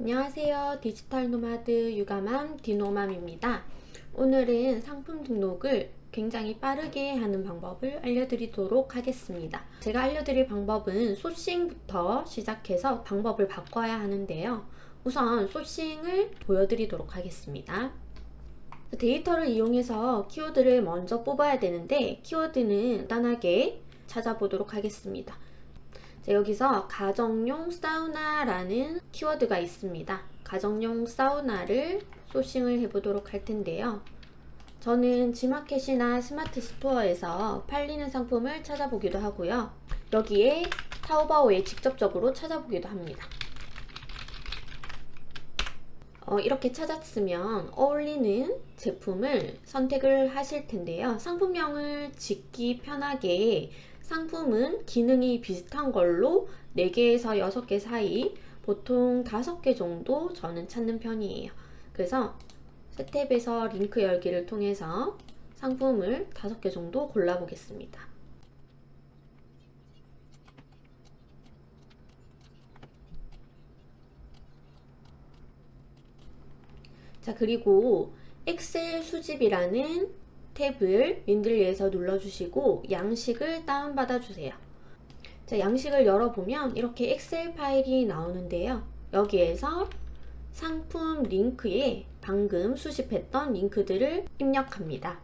안녕하세요. 디지털 노마드 유가맘 디노맘입니다. 오늘은 상품 등록을 굉장히 빠르게 하는 방법을 알려드리도록 하겠습니다. 제가 알려드릴 방법은 소싱부터 시작해서 방법을 바꿔야 하는데요. 우선 소싱을 보여드리도록 하겠습니다. 데이터를 이용해서 키워드를 먼저 뽑아야 되는데 키워드는 간단하게 찾아보도록 하겠습니다. 자, 여기서 가정용 사우나라는 키워드가 있습니다. 가정용 사우나를 소싱을 해보도록 할 텐데요. 저는 지마켓이나 스마트 스토어에서 팔리는 상품을 찾아보기도 하고요. 여기에 타오바오에 직접적으로 찾아보기도 합니다. 어, 이렇게 찾았으면 어울리는 제품을 선택을 하실 텐데요. 상품명을 짓기 편하게 상품은 기능이 비슷한 걸로 4개에서 6개 사이 보통 5개 정도 저는 찾는 편이에요. 그래서 스텝에서 링크 열기를 통해서 상품을 5개 정도 골라보겠습니다. 자, 그리고 엑셀 수집이라는 탭을 윈들리에서 눌러주시고 양식을 다운받아 주세요. 자, 양식을 열어보면 이렇게 엑셀 파일이 나오는데요. 여기에서 상품 링크에 방금 수집했던 링크들을 입력합니다.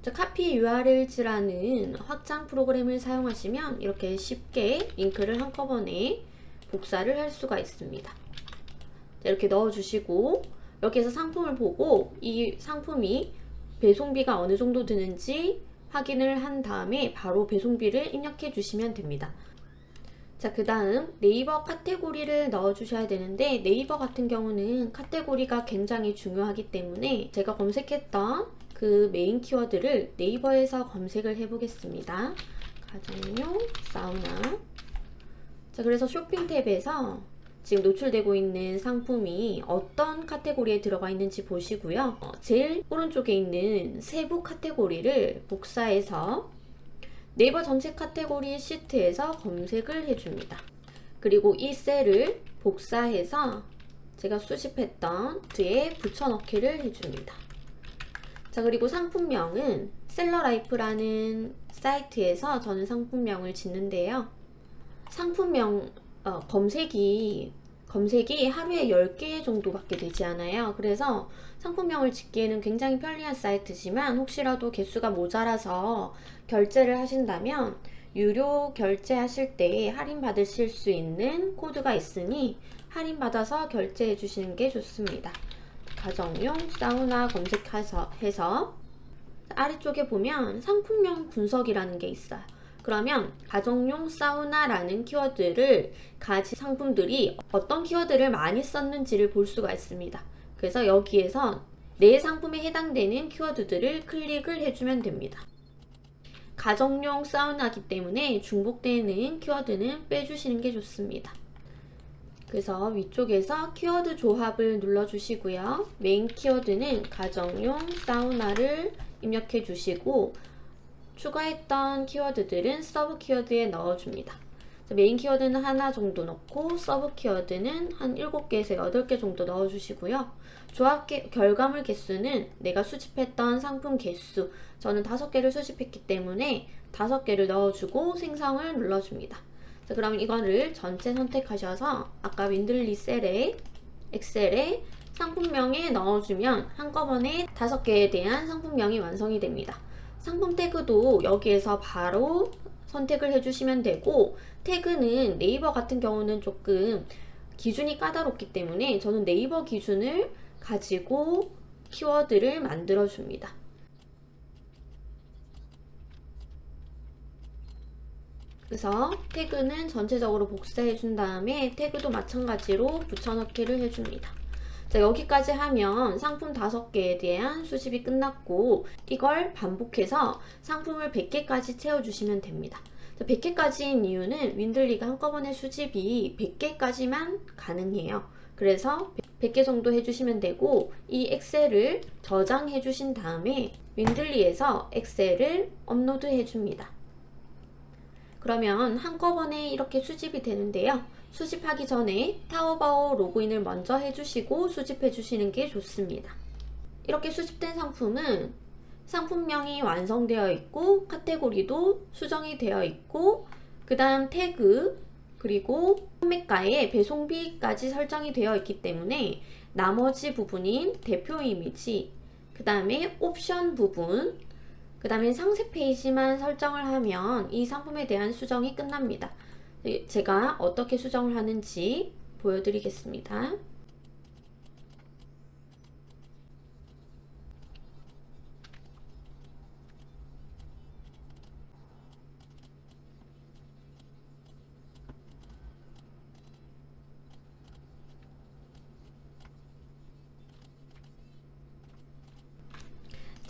자, 카피 URL즈라는 확장 프로그램을 사용하시면 이렇게 쉽게 링크를 한꺼번에 복사를 할 수가 있습니다. 자, 이렇게 넣어주시고 여기에서 상품을 보고 이 상품이 배송비가 어느 정도 드는지 확인을 한 다음에 바로 배송비를 입력해 주시면 됩니다. 자, 그 다음 네이버 카테고리를 넣어 주셔야 되는데 네이버 같은 경우는 카테고리가 굉장히 중요하기 때문에 제가 검색했던 그 메인 키워드를 네이버에서 검색을 해 보겠습니다. 가정용 사우나. 자, 그래서 쇼핑 탭에서 지금 노출되고 있는 상품이 어떤 카테고리에 들어가 있는지 보시고요. 어, 제일 오른쪽에 있는 세부 카테고리를 복사해서 네이버 전체 카테고리 시트에서 검색을 해줍니다. 그리고 이 셀을 복사해서 제가 수집했던 뒤에 붙여넣기를 해줍니다. 자, 그리고 상품명은 셀러라이프라는 사이트에서 저는 상품명을 짓는데요. 상품명 어, 검색이 검색이 하루에 10개 정도밖에 되지 않아요. 그래서 상품명을 짓기에는 굉장히 편리한 사이트지만 혹시라도 개수가 모자라서 결제를 하신다면 유료 결제하실 때 할인 받으실 수 있는 코드가 있으니 할인 받아서 결제해 주시는 게 좋습니다. 가정용 사우나 검색해서 해서 아래쪽에 보면 상품명 분석이라는 게 있어요. 그러면 가정용 사우나라는 키워드를 가진 상품들이 어떤 키워드를 많이 썼는지를 볼 수가 있습니다. 그래서 여기에서 내 상품에 해당되는 키워드들을 클릭을 해주면 됩니다. 가정용 사우나기 때문에 중복되는 키워드는 빼주시는 게 좋습니다. 그래서 위쪽에서 키워드 조합을 눌러주시고요. 메인 키워드는 가정용 사우나를 입력해 주시고 추가했던 키워드들은 서브 키워드에 넣어줍니다. 메인 키워드는 하나 정도 넣고 서브 키워드는 한 7개에서 8개 정도 넣어주시고요. 조합 개, 결과물 개수는 내가 수집했던 상품 개수 저는 5개를 수집했기 때문에 5개를 넣어주고 생성을 눌러줍니다. 자, 그럼 이거를 전체 선택하셔서 아까 윈들리 셀에 엑셀에 상품명에 넣어주면 한꺼번에 5개에 대한 상품명이 완성이 됩니다. 상품 태그도 여기에서 바로 선택을 해주시면 되고 태그는 네이버 같은 경우는 조금 기준이 까다롭기 때문에 저는 네이버 기준을 가지고 키워드를 만들어 줍니다. 그래서 태그는 전체적으로 복사해 준 다음에 태그도 마찬가지로 붙여넣기를 해줍니다. 자, 여기까지 하면 상품 5개에 대한 수집이 끝났고 이걸 반복해서 상품을 100개까지 채워주시면 됩니다. 100개까지인 이유는 윈들리가 한꺼번에 수집이 100개까지만 가능해요. 그래서 100개 정도 해주시면 되고 이 엑셀을 저장해 주신 다음에 윈들리에서 엑셀을 업로드 해줍니다. 그러면 한꺼번에 이렇게 수집이 되는데요. 수집하기 전에 타오바오 로그인을 먼저 해주시고 수집해 주시는 게 좋습니다. 이렇게 수집된 상품은 상품명이 완성되어 있고 카테고리도 수정이 되어 있고 그 다음 태그 그리고 판매가에 배송비까지 설정이 되어 있기 때문에 나머지 부분인 대표 이미지 그 다음에 옵션 부분 그 다음에 상세 페이지만 설정을 하면 이 상품에 대한 수정이 끝납니다. 제가 어떻게 수정을 하는지 보여드리겠습니다.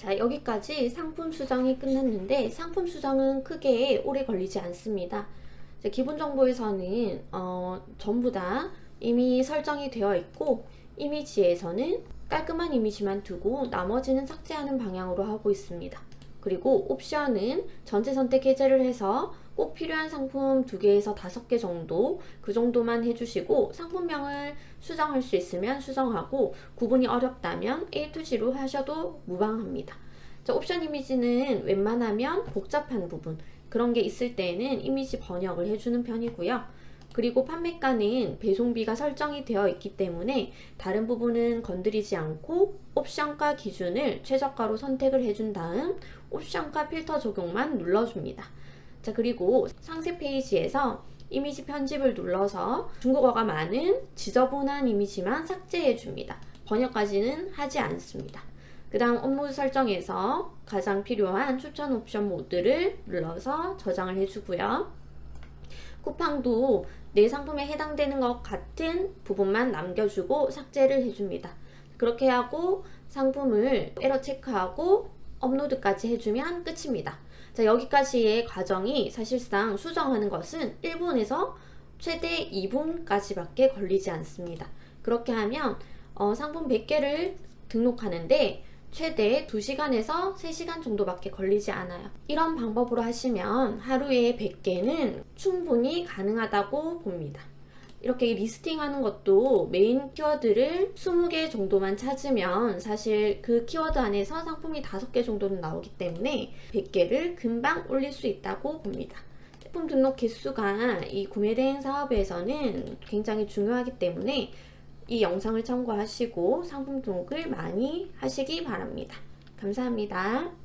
자, 여기까지 상품 수정이 끝났는데 상품 수정은 크게 오래 걸리지 않습니다. 자, 기본 정보에서는 어, 전부 다 이미 설정이 되어 있고 이미지에서는 깔끔한 이미지만 두고 나머지는 삭제하는 방향으로 하고 있습니다. 그리고 옵션은 전체 선택 해제를 해서 꼭 필요한 상품 두 개에서 다섯 개 정도 그 정도만 해주시고 상품명을 수정할 수 있으면 수정하고 구분이 어렵다면 A to G로 하셔도 무방합니다. 자, 옵션 이미지는 웬만하면 복잡한 부분 그런 게 있을 때에는 이미지 번역을 해주는 편이고요. 그리고 판매가는 배송비가 설정이 되어 있기 때문에 다른 부분은 건드리지 않고 옵션가 기준을 최저가로 선택을 해준 다음 옵션가 필터 적용만 눌러줍니다. 자, 그리고 상세 페이지에서 이미지 편집을 눌러서 중국어가 많은 지저분한 이미지만 삭제해 줍니다. 번역까지는 하지 않습니다. 그 다음 업로드 설정에서 가장 필요한 추천 옵션 모드를 눌러서 저장을 해주고요. 쿠팡도 내 상품에 해당되는 것 같은 부분만 남겨주고 삭제를 해줍니다. 그렇게 하고 상품을 에러 체크하고 업로드까지 해주면 끝입니다. 자, 여기까지의 과정이 사실상 수정하는 것은 1분에서 최대 2분까지밖에 걸리지 않습니다. 그렇게 하면 어, 상품 100개를 등록하는데 최대 2시간에서 3시간 정도밖에 걸리지 않아요. 이런 방법으로 하시면 하루에 100개는 충분히 가능하다고 봅니다. 이렇게 리스팅하는 것도 메인 키워드를 20개 정도만 찾으면 사실 그 키워드 안에서 상품이 5개 정도는 나오기 때문에 100개를 금방 올릴 수 있다고 봅니다. 제품 등록 개수가 이 구매 대행 사업에서는 굉장히 중요하기 때문에 이 영상을 참고하시고 상품 등록을 많이 하시기 바랍니다. 감사합니다.